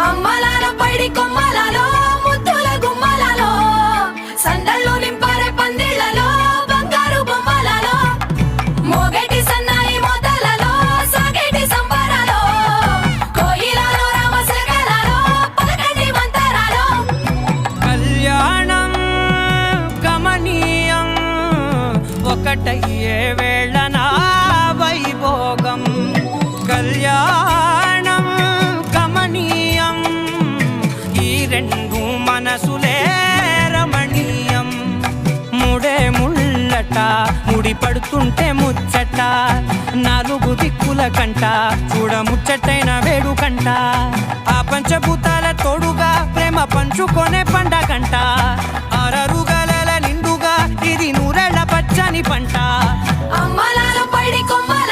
అమ్మలాల పైడి ముద్దుల నింపారే పందిళ్ళలో బంగారు సన్నాయి మోతలలో సాగేటి సంబరాలో కోయిలలో రామశకలలో మంతరాలో. కళ్యాణం గమనీయం ఒకటయ్యే వేళ నా వైభోగం. కళ్యాణం రెండు మనసులే రమణీయం. ముడే ముళ్ళట ముడి పడుతుంటే ముచ్చట. నాలుగు దిక్కుల కంట చూడ ముచ్చటైన వేడుకంట ఆ పంచభూతాల తోడుగా ప్రేమ పంచుకొనే పండగంట. ఆరరుగల నిండుగా ఇది నూరెళ్ళ పచ్చని పంట.